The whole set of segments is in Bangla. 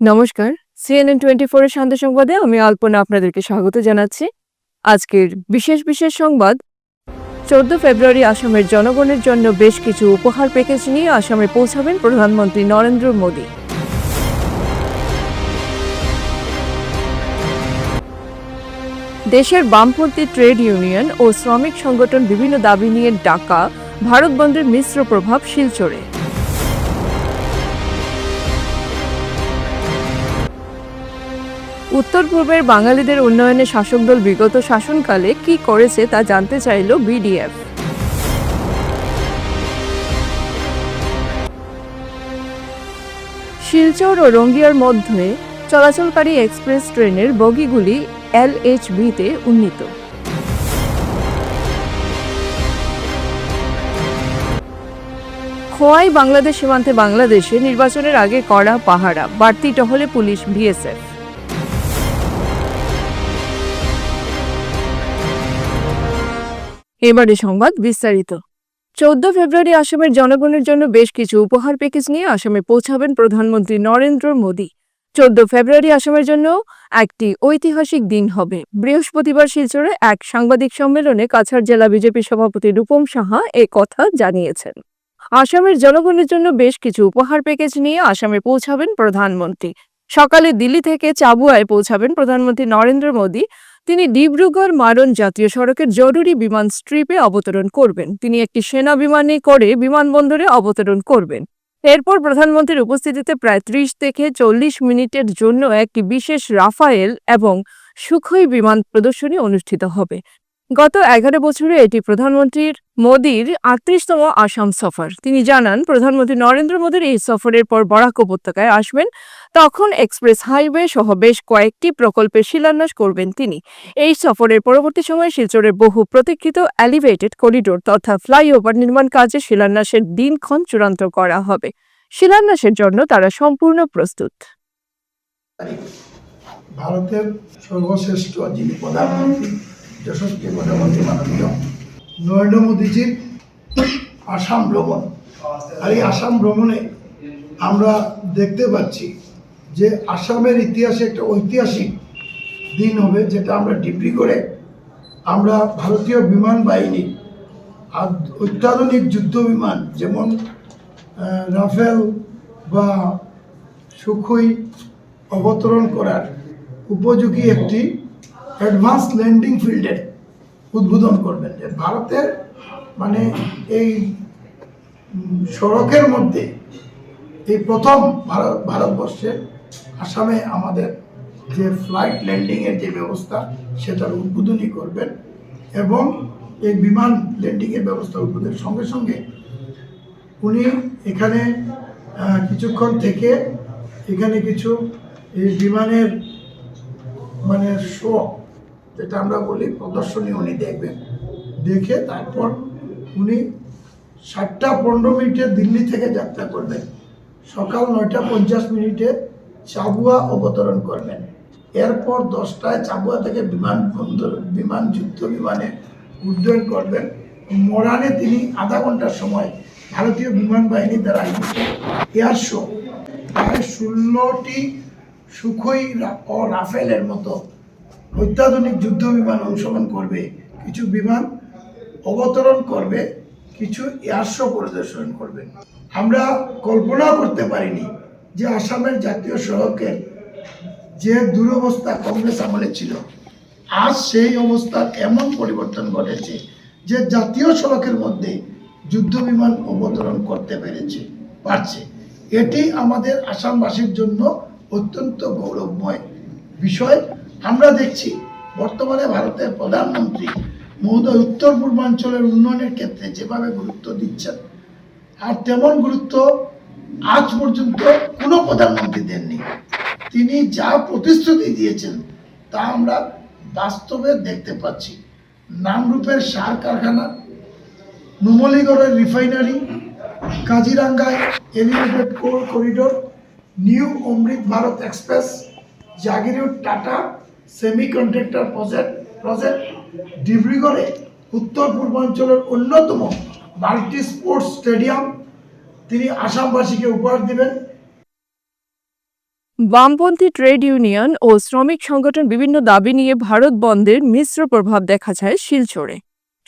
নমস্কার। সিএনএন টোয়েন্টি ফোরের শান্ত সংবাদে আমি আলপনা আপনাদেরকে স্বাগত জানাচ্ছি। আজকের বিশেষ বিশেষ সংবাদ, চোদ্দ ফেব্রুয়ারি আসামের জনগণের জন্য বেশ কিছু উপহার প্যাকেজ নিয়ে আসামে পৌঁছাবেন প্রধানমন্ত্রী নরেন্দ্র মোদী। দেশের বামপন্থী ট্রেড ইউনিয়ন ও শ্রমিক সংগঠন বিভিন্ন দাবি নিয়ে ডাকা ভারত বন্ধের মিশ্র প্রভাব শিলচরে। উত্তর পূর্বের বাঙালিদের উন্নয়নে শাসক দল বিগত শাসনকালে কি করেছে তা জানতে চাইল বিডিএফ। শিলচর ও রঙ্গিয়ার মধ্যে চলাচলকারী এক্সপ্রেস ট্রেনের বগিগুলি এলএইচবিতে উন্নীত। খোয়াই বাংলাদেশ সীমান্তে বাংলাদেশে নির্বাচনের আগে কড়া পাহারা, বাড়তি টহলে পুলিশ, বিএসএফ। এবারে সংবাদ বিস্তারিত। চৌদ্দ ফেব্রুয়ারি আসামের জনগণের জন্য বেশ কিছু উপহার প্যাকেজ নিয়ে আসামে পৌঁছাবেন প্রধানমন্ত্রী নরেন্দ্র মোদী। চোদ্দ ফেব্রুয়ারি আসামের জন্য একটি ঐতিহাসিক দিন হবে। বৃহস্পতিবার শিলচরে এক সাংবাদিক সম্মেলনে কাছাড় জেলা বিজেপি সভাপতি রূপম সাহা এ কথা জানিয়েছেন। আসামের জনগণের জন্য বেশ কিছু উপহার প্যাকেজ নিয়ে আসামে পৌঁছাবেন প্রধানমন্ত্রী। সকালে দিল্লি থেকে চাবুয়ায় পৌঁছাবেন প্রধানমন্ত্রী নরেন্দ্র মোদী তিনি ডিব্রুগড় মারণ জাতীয় সড়কের জরুরি বিমান স্ট্রিপে অবতরণ করবেন। তিনি একটি সেনা বিমানে করে বিমানবন্দরে অবতরণ করবেন। এরপর প্রধানমন্ত্রীর উপস্থিতিতে প্রায় ত্রিশ থেকে চল্লিশ মিনিটের জন্য একটি বিশেষ রাফায়েল এবং সুখই বিমান প্রদর্শনী অনুষ্ঠিত হবে। গত এগারো বছরে এটি প্রধানমন্ত্রীর মোদীর আটত্রিশতম আসাম সফর। তিনি জানান, প্রধানমন্ত্রী নরেন্দ্র মোদীর এই সফরের পর বরাক উপত্যকায় আসবেন। তখন এক্সপ্রেস হাইওয়ে সহ বেশ কয়েকটি প্রকল্পের শিলান্যাস করবেন তিনি। এই সফরের পরবর্তী সময়ে শিলচরের বহু প্রতীক্ষিত এলিভেটেড করিডোর তথা ফ্লাইওভার নির্মাণ কাজে শিলান্যাসের দিনক্ষণ চূড়ান্ত করা হবে। শিলান্যাসের জন্য তারা সম্পূর্ণ প্রস্তুত। ভারতের সর্বশ্রেষ্ঠ যিনি প্রধানমন্ত্রী যশস্বী প্রধানমন্ত্রী মাননীয় নরেন্দ্র মোদীজির আসাম ভ্রমণ। আর এই আসাম ভ্রমণে আমরা দেখতে পাচ্ছি যে আসামের ইতিহাসে একটা ঐতিহাসিক দিন হবে, যেটা আমরা ডিপ্রি করে আমরা ভারতীয় বিমান বাহিনী, আর অত্যাধুনিক যুদ্ধ বিমান যেমন রাফেল বা সুখই অবতরণ করার উপযোগী একটি অ্যাডভান্স ল্যান্ডিং ফিল্ডের উদ্বোধন করবেন, যে ভারতের মানে এই সড়কের মধ্যে এই প্রথম ভারত, ভারতবর্ষের আসামে আমাদের যে ফ্লাইট ল্যান্ডিংয়ের যে ব্যবস্থা, সেটার উদ্বোধনী করবেন এবং এই বিমান ল্যান্ডিংয়ের ব্যবস্থা উদ্বোধনের সঙ্গে সঙ্গে উনি এখানে কিছুক্ষণ থেকে এখানে কিছু এই বিমানের মানে শো যেটা আমরা বলি, প্রদর্শনী উনি দেখবেন। দেখে তারপর উনি সাতটা পনেরো মিনিটে দিল্লি থেকে যাত্রা করবেন। সকাল নয়টা পঞ্চাশ মিনিটে চাবুয়া অবতরণ করবেন। এরপর দশটায় চাবুয়া থেকে বিমানবন্দর বিমান, যুদ্ধ বিমানে উড্ডয়ন করবেন। মরানে তিনি আধা ঘণ্টার সময় ভারতীয় বিমান বাহিনী দ্বারা এয়ার শো। প্রায় ষোলোটি সুখই ও রাফেলের মতো অত্যাধুনিক যুদ্ধ বিমান অংশগ্রহণ করবে, কিছু বিমান অবতরণ করবে, কিছু এয়ারশো পরিদর্শন করবে। আমরা কল্পনা করতে পারিনি যে আসামের জাতীয় সড়কের যে দুরবস্থা কংগ্রেস আমলে ছিল, আজ সেই অবস্থার এমন পরিবর্তন ঘটেছে যে জাতীয় সড়কের মধ্যে যুদ্ধ বিমান অবতরণ করতে পেরেছে, পারছে। এটি আমাদের আসামবাসীর জন্য অত্যন্ত গৌরবময় বিষয়। আমরা দেখছি বর্তমানে ভারতের প্রধানমন্ত্রী মহোদয় উত্তর পূর্বাঞ্চলের উন্নয়নের ক্ষেত্রে যেভাবে গুরুত্ব দিচ্ছেন, আর তেমন গুরুত্ব আজ পর্যন্ত কোনো প্রধানমন্ত্রী দেননি। তিনি যা প্রতিশ্রুতি দিয়েছেন তা আমরা বাস্তবে দেখতে পাচ্ছি। নামরূপের সার কারখানা, নুমলিগড়ের refinery, কাজিরাঙ্গায় elevated corridor, new Amrit Bharat express জাগিরুড Tata semi project project ডিব্রুগড়ে উত্তর পূর্বাঞ্চলের অন্যতম মাল্টি স্পোর্টস স্টেডিয়াম। তিনি আসামবাসীকে উপহার দিবেন। বামপন্থী ট্রেড ইউনিয়ন ও শ্রমিক সংগঠন বিভিন্ন দাবি নিয়ে ভারত বন্ধের মিশ্র প্রভাব দেখা যায় শিলচরে।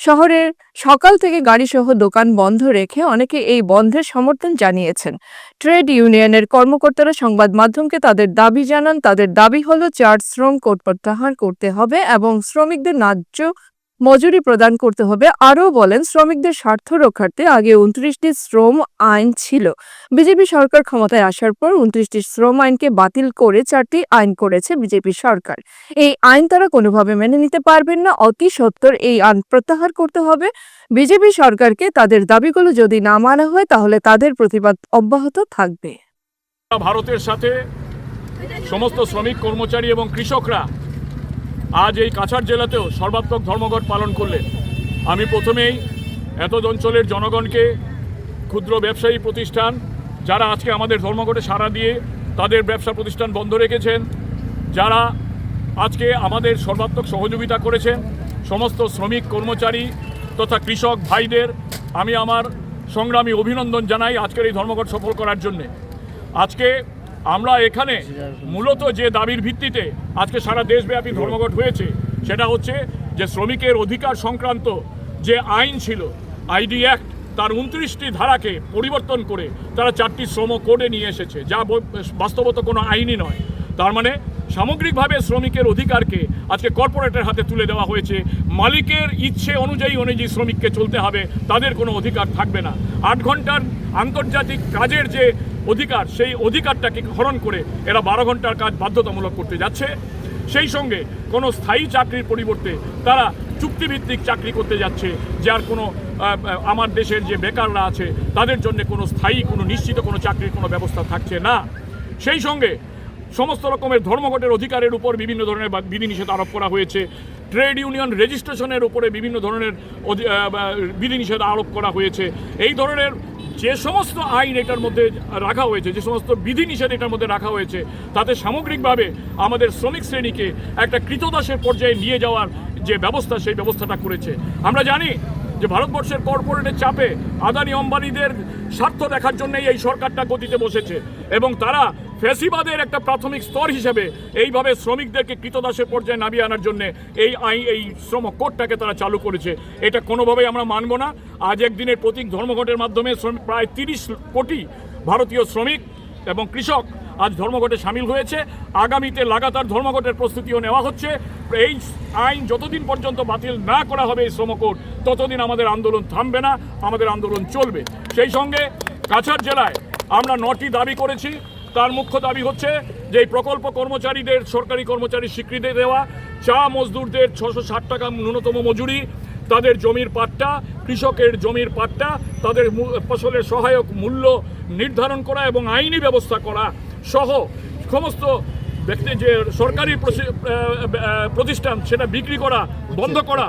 শহরের সকাল থেকে গাড়িসহ দোকান বন্ধ রেখে অনেকে এই বন্ধের সমর্থন জানিয়েছেন। ট্রেড ইউনিয়নের কর্মকর্তারা সংবাদ মাধ্যমকে তাদের দাবি জানান, তাদের দাবি হলো, চার শ্রম কোড প্রত্যাহার করতে হবে এবং শ্রমিকদের ন্যায্য মজুরি প্রদান করতে হবে। আরও বলেন, শ্রমিকদের স্বার্থ রক্ষার্থে আগে উনত্রিশটি শ্রম আইন ছিল। বিজেপি সরকার ক্ষমতায় আসার পর উনত্রিশটি শ্রম আইনকে বাতিল করে চারটি আইন করেছে বিজেপি সরকার। এই আইন তারা কোনোভাবে মেনে নিতে পারবেন না। অতি সত্বর এই আইন প্রত্যাহার করতে হবে। বিজেপি সরকারকে তাদের দাবিগুলো যদি না মানা হয়, তাহলে তাদের প্রতিবাদ অব্যাহত থাকবে। ভারতের সাথে সমস্ত শ্রমিক, কর্মচারী এবং কৃষকরা আজ এই কাছাড় জেলাতেও সর্বাত্মক ধর্মঘট পালন করলেন। আমি প্রথমেই এত অঞ্চলের জনগণকে ক্ষুদ্র ব্যবসায়ী প্রতিষ্ঠান, যারা আজকে আমাদের ধর্মঘটে সাড়া দিয়ে তাদের ব্যবসা প্রতিষ্ঠান বন্ধ রেখেছেন, যারা আজকে আমাদের সর্বাত্মক সহযোগিতা করেছেন, সমস্ত শ্রমিক কর্মচারী তথা কৃষক ভাইদের, আমি আমার সংগ্রামী অভিনন্দন জানাই আজকের এই ধর্মঘট সফল করার জন্যে। আজকে আমরা এখানে মূলত যে দাবির ভিত্তিতে আজকে সারা দেশব্যাপী ধর্মঘট হয়েছে, সেটা হচ্ছে যে শ্রমিকের অধিকার সংক্রান্ত যে আইন ছিল, আইডি অ্যাক্ট, তার উনত্রিশটি ধারাকে পরিবর্তন করে তারা চারটি শ্রম কোডে নিয়ে এসেছে, যা বাস্তবত কোনো আইনই নয়। তার মানে সামগ্রিকভাবে শ্রমিকের অধিকারকে আজকে কর্পোরেটের হাতে তুলে দেওয়া হয়েছে। মালিকের ইচ্ছে অনুযায়ী অনুযায়ী শ্রমিককে চলতে হবে, তাদের কোনো অধিকার থাকবে না। আট ঘণ্টার আন্তর্জাতিক কাজের যে অধিকার, সেই অধিকারটাকে হরণ করে এরা বারো ঘণ্টার কাজ বাধ্যতামূলক করতে যাচ্ছে। সেই সঙ্গে কোনো স্থায়ী চাকরির পরিবর্তে তারা চুক্তিভিত্তিক চাকরি করতে যাচ্ছে যে আর কোনো আমার দেশের যে বেকাররা আছে, তাদের জন্য কোনো স্থায়ী, কোনো নিশ্চিত কোনো চাকরির কোনো ব্যবস্থা থাকছে না। সেই সঙ্গে সমস্ত রকমের ধর্মঘটের অধিকারের উপর বিভিন্ন ধরনের বিধিনিষেধ আরোপ করা হয়েছে। ট্রেড ইউনিয়ন রেজিস্ট্রেশনের উপরে বিভিন্ন ধরনের বিধিনিষেধ আরোপ করা হয়েছে। এই ধরনের যে সমস্ত আইন এটার মধ্যে রাখা হয়েছে, যে সমস্ত বিধিনিষেধ এটার মধ্যে রাখা হয়েছে, তাতে সামগ্রিকভাবে আমাদের শ্রমিক শ্রেণীকে একটা কৃতদাসের পর্যায়ে নিয়ে যাওয়ার যে ব্যবস্থা, সেই ব্যবস্থাটা করেছে। আমরা জানি যে ভারতবর্ষের কর্পোরেটের চাপে আদানি অম্বানিদের স্বার্থ দেখার জন্যই এই সরকারটা গতিতে বসেছে এবং তারা ফ্যাসিবাদের একটা প্রাথমিক স্তর হিসেবে এইভাবে শ্রমিকদেরকে কৃতদাসের পর্যায়ে নামিয়ে আনার জন্য এই আই, এই শ্রম কোডটাকে তারা চালু করেছে। এটা কোনোভাবেই আমরা মানব না। আজ একদিনের প্রতীক ধর্মঘটের মাধ্যমে প্রায় তিরিশ কোটি ভারতীয় শ্রমিক এবং কৃষক আজ ধর্মঘটে সামিল হয়েছে। আগামীতে লাগাতার ধর্মঘটের প্রস্তুতিও নেওয়া হচ্ছে। এই আইন যতদিন পর্যন্ত বাতিল না করা হবে এই শ্রমকোড ততদিন আমাদের আন্দোলন থামবে না, আমাদের আন্দোলন চলবে। সেই সঙ্গে কাছাড় জেলায় আমরা নটি দাবি করেছি। তার মুখ্য দাবি হচ্ছে যে এই প্রকল্প কর্মচারীদের সরকারি কর্মচারী স্বীকৃতি দেওয়া চা মজদুরদের ছশো ষাট টাকা ন্যূনতম মজুরি তাদের জমির পাট্টা কৃষকের জমির পাট্টা তাদের ফসলের সহায়ক মূল্য নির্ধারণ করা এবং আইনি ব্যবস্থা করা সহ সমস্ত ব্যক্তি যে সরকারি প্রতিষ্ঠান সেটা বিক্রি করা বন্ধ করা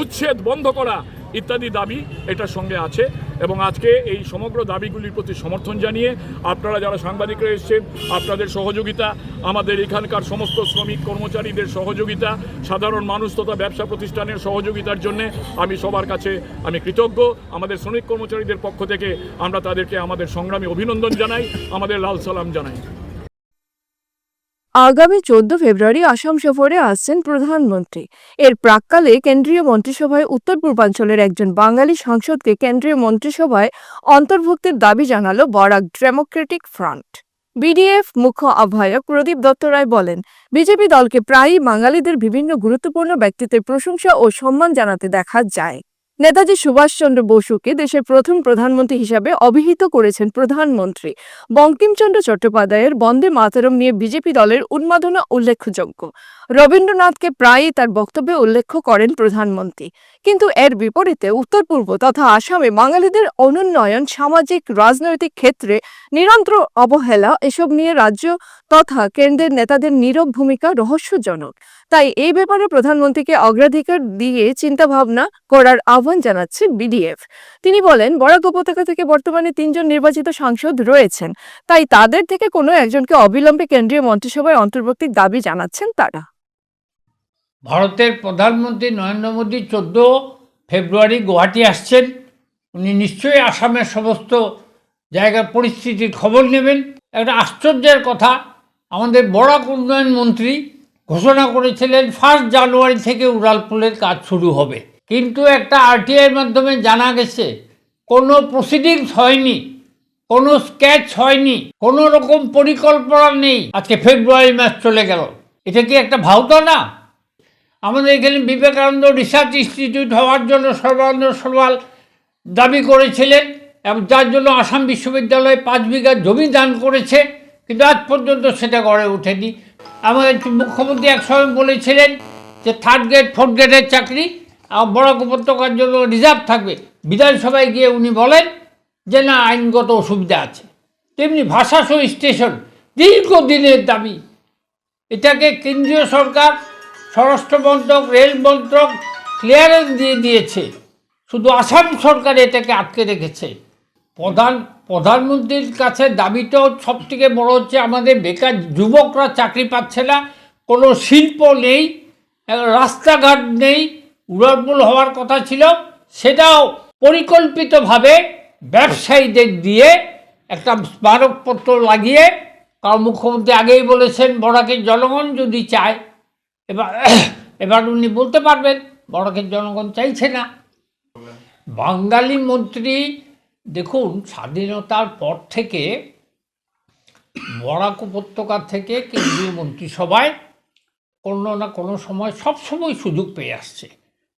উচ্ছেদ বন্ধ করা ইত্যাদি দাবি এটার সঙ্গে আছে। এবং আজকে এই সমগ্র দাবিগুলির প্রতি সমর্থন জানিয়ে আপনারা যারা সাংবাদিকরা এসেছেন, আপনাদের সহযোগিতা, আমাদের এখানকার সমস্ত শ্রমিক কর্মচারীদের সহযোগিতা, সাধারণ মানুষ তথা ব্যবসা প্রতিষ্ঠানের সহযোগিতার জন্য আমি সবার কাছে আমি কৃতজ্ঞ। আমাদের শ্রমিক কর্মচারীদের পক্ষ থেকে আমরা তাদেরকে আমাদের সংগ্রামে অভিনন্দন জানাই, আমাদের লাল সালাম জানাই। আগামী চোদ্দ ফেব্রুয়ারি আসাম সফরে আসছেন প্রধানমন্ত্রী। এর প্রাক্কালে কেন্দ্রীয় মন্ত্রিসভায় উত্তর পূর্বাঞ্চলের একজন বাঙালি সাংসদকে কেন্দ্রীয় মন্ত্রিসভায় অন্তর্ভুক্তির দাবি জানালো বরাক ডেমোক্রেটিক ফ্রন্ট। বিডিএফ মুখ্য আহ্বায়ক প্রদীপ দত্ত রায় বলেন, বিজেপি দলকে প্রায়ই বাঙালিদের বিভিন্ন গুরুত্বপূর্ণ ব্যক্তিত্বের প্রশংসা ও সম্মান জানাতে দেখা যায়। নেতাজি সুভাষচন্দ্র বসুকে দেশের প্রথম প্রধানমন্ত্রী হিসাবে অভিহিত করেছেন প্রধানমন্ত্রী। বঙ্কিমচন্দ্র চট্টোপাধ্যায়ের বন্দে মাতরম নিয়ে বিজেপি দলের উন্মাদনা উল্লেখযোগ্য। রবীন্দ্রনাথকে প্রায়ই তার বক্তব্যে উল্লেখ করেন প্রধানমন্ত্রী। কিন্তু এর বিপরীতে উত্তর পূর্ব তথা আসামে বাঙালিদের অনুন্নয়ন, সামাজিক, রাজনৈতিক ক্ষেত্রে নিরন্তর অবহেলা, এসব নিয়ে রাজ্য তথা কেন্দ্রের নেতাদের নীরব ভূমিকা রহস্যজনক। তাই এই ব্যাপারে প্রধানমন্ত্রীকে অগ্রাধিকার দিয়ে চিন্তাভাবনা করার আহ্বান জানাচ্ছে বিডিএফ। তিনি বলেন, বরাক উপত্যকা থেকে বর্তমানে তিনজন নির্বাচিত সাংসদ রয়েছেন, তাই তাদের থেকে কোনো একজনকে অবিলম্বে কেন্দ্রীয় মন্ত্রিসভায় অন্তর্ভুক্তির দাবি জানাচ্ছেন তারা। ভারতের প্রধানমন্ত্রী নরেন্দ্র মোদী চোদ্দ ফেব্রুয়ারি গুয়াহাটি আসছেন। উনি নিশ্চয়ই আসামের সমস্ত জায়গার পরিস্থিতির খবর নেবেন। একটা আশ্চর্যের কথা আমাদের বরাক উন্নয়ন মন্ত্রী ঘোষণা করেছিলেন ফার্স্ট জানুয়ারি থেকে উড়ালপুলের কাজ শুরু হবে। কিন্তু একটা আরটিআইয়ের মাধ্যমে জানা গেছে, কোনো প্রসিডিংস হয়নি, কোনো স্কেচ হয়নি, কোনো রকম পরিকল্পনা নেই। আজকে ফেব্রুয়ারি মাস চলে গেল। এটা কি একটা ভাওতা না? আমাদের এখানে বিবেকানন্দ রিসার্চ ইনস্টিটিউট হওয়ার জন্য সর্বানন্দ সোনোয়াল দাবি করেছিলেন এবং যার জন্য আসাম বিশ্ববিদ্যালয়ে পাঁচ বিঘা জমি দান করেছে। কিন্তু আজ পর্যন্ত সেটা গড়ে ওঠেনি। আমাদের মুখ্যমন্ত্রী এক সময় বলেছিলেন যে থার্ড গ্রেড ফোর্থ গ্রেডের চাকরি আর বরাক উপত্যকার জন্য রিজার্ভ থাকবে। বিধানসভায় গিয়ে উনি বলেন যে না, আইনগত অসুবিধা আছে। তেমনি ভাষাসহ স্টেশন দীর্ঘদিনের দাবি। এটাকে কেন্দ্রীয় সরকার, স্বরাষ্ট্র মন্ত্রক, রেল মন্ত্রক ক্লিয়ারেন্স দিয়ে দিয়েছে। শুধু আসাম সরকার এটাকে আটকে রেখেছে। প্রধান, প্রধানমন্ত্রীর কাছে দাবিটাও সব থেকে বড় হচ্ছে, আমাদের বেকার যুবকরা চাকরি পাচ্ছে না, কোনো শিল্প নেই রাস্তাঘাট নেই উড়ালপুল হওয়ার কথা ছিল, সেটাও পরিকল্পিতভাবে ব্যবসায়ীদের দিয়ে একটা স্মারকপত্র লাগিয়ে, কারণ মুখ্যমন্ত্রী আগেই বলেছেন বড়াকের জনগণ যদি চায়, এবার এবার উনি বলতে পারবেন বড়াকের জনগণ চাইছে না। বাঙালি মন্ত্রী দেখুন, স্বাধীনতার পর থেকে বরাক উপত্যকা থেকে কেন্দ্রীয় মন্ত্রিসভায় কোনো না কোনো সময় সবসময় সুযোগ পেয়ে আসছে।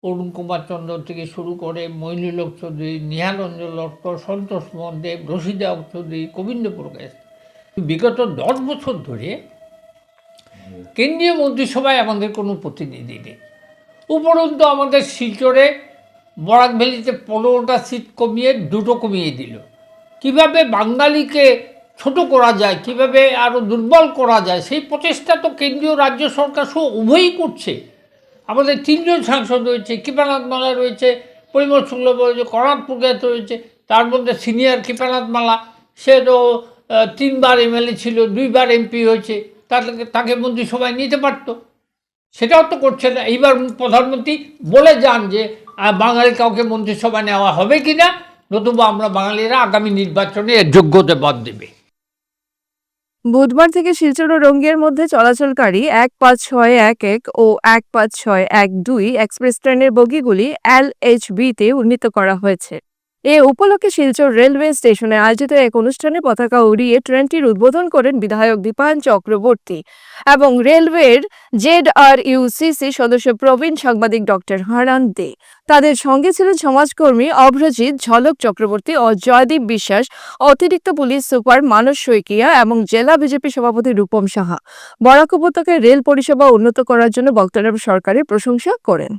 অরুণ কুমার চন্দ্র থেকে শুরু করে মৈনীলোক চৌধুরী, নিহারঞ্জন লস্কর সন্তোষ মোহন দেব রশিদা চৌধুরী গোবিন্দ প্রকাশ বিগত দশ বছর ধরে কেন্দ্রীয় মন্ত্রিসভায় আমাদের কোনো প্রতিনিধি নেই। উপরন্তু আমাদের শিলচরে বরাক ভ্যালিতে পনেরোটা সিট কমিয়ে দুটো কমিয়ে দিল। কীভাবে বাঙালিকে ছোট করা যায়, কীভাবে আরও দুর্বল করা যায়, সেই প্রচেষ্টা তো কেন্দ্রীয় রাজ্য সরকার সহ উভয়ই করছে। আমাদের তিনজন সাংসদ রয়েছে, কৃপানাথ মালা রয়েছে, পরিমল শুক্ল রয়েছে করাত পুরগাত রয়েছে, তার মধ্যে সিনিয়র কৃপানাথ মালা, সে তো তিনবার এমএলএ ছিল, দুইবার এমপি হয়েছে তাকে তাকে মন্ত্রিসভায় নিতে পারতো। সেটাও তো করছে না। এইবার প্রধানমন্ত্রী বলে যান যে বাঙালি কাউকে মন্ত্রিসভা নেওয়া হবে কি না নতুবা আমরা বাঙালিরা আগামী নির্বাচনে যোগ্যতে বাদ দেবে। বুধবার থেকে শিলচর ও রঙ্গিয়ার মধ্যে চলাচলকারী এক পাঁচ ছয় এক এক ও এক পাঁচ ছয় এক দুই এক্সপ্রেস ট্রেনের বগিগুলি এল এইচ বিতে উন্নীত করা হয়েছে। এ উপলক্ষে শিলচর রেলওয়ে স্টেশনে আয়োজিত এক অনুষ্ঠানে পতাকা উড়িয়ে ট্রেনটির উদ্বোধন করেন বিধায়ক দীপায়ন চক্রবর্তী এবং রেলওয়ের জেড আর ইউসিসি সদস্য প্রবীণ সাংবাদিক ডক্টর হারান দে। তাদের সঙ্গে ছিলেন সমাজকর্মী অভ্রজিৎ ঝলক চক্রবর্তী ও জয়দীপ বিশ্বাস, অতিরিক্ত পুলিশ সুপার মানস শইকিয়া এবং জেলা বিজেপি সভাপতি রূপম সাহা। বরাক উপত্যকায় রেল পরিষেবা উন্নত করার জন্য বক্তারা সরকারের প্রশংসা করেন।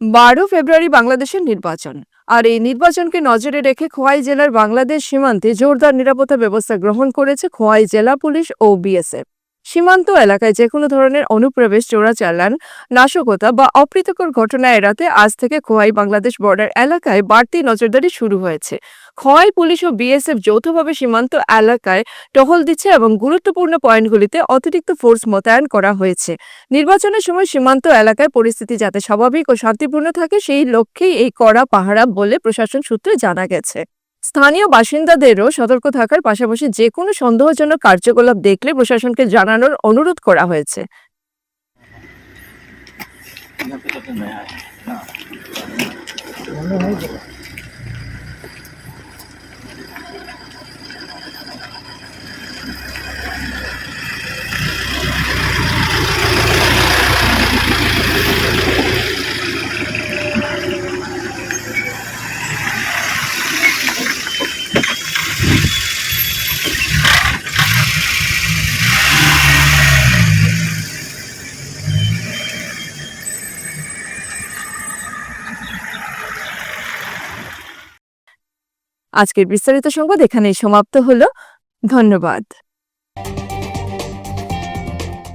বারো ফেব্রুয়ারি বাংলাদেশের নির্বাচন। আর এই নির্বাচনকে নজরে রেখে খোয়াই জেলার বাংলাদেশ সীমান্তে জোরদার নিরাপত্তা ব্যবস্থা গ্রহণ করেছে খোয়াই জেলা পুলিশ ও বিএসএফ। সীমান্ত এলাকায় যে কোনো ধরনের অনুপ্রবেশ, চোরাচালান, নাশকতা বা অপ্রীতকর ঘটনা এড়াতে আজ থেকে খোয়াই বাংলাদেশ বর্ডার এলাকায় বাড়তি নজরদারি শুরু হয়েছে। খোয়াই পুলিশ ও বিএসএফ যৌথভাবে সীমান্ত এলাকায় টহল দিচ্ছে এবং গুরুত্বপূর্ণ পয়েন্টগুলিতে অতিরিক্ত ফোর্স মোতায়েন করা হয়েছে। নির্বাচনের সময় সীমান্ত এলাকায় পরিস্থিতি যাতে স্বাভাবিক ও শান্তিপূর্ণ থাকে, সেই লক্ষ্যেই এই কড়া পাহারা বলে প্রশাসন সূত্রে জানা গেছে। স্থানীয় বাসিন্দাদেরও সতর্ক থাকার পাশাপাশি যে কোনো সন্দেহজনক কার্যকলাপ দেখলে প্রশাসনকে জানানোর অনুরোধ করা হয়েছে। আজকের বিস্তারিত সংবাদ এখানেই সমাপ্ত হলো। ধন্যবাদ।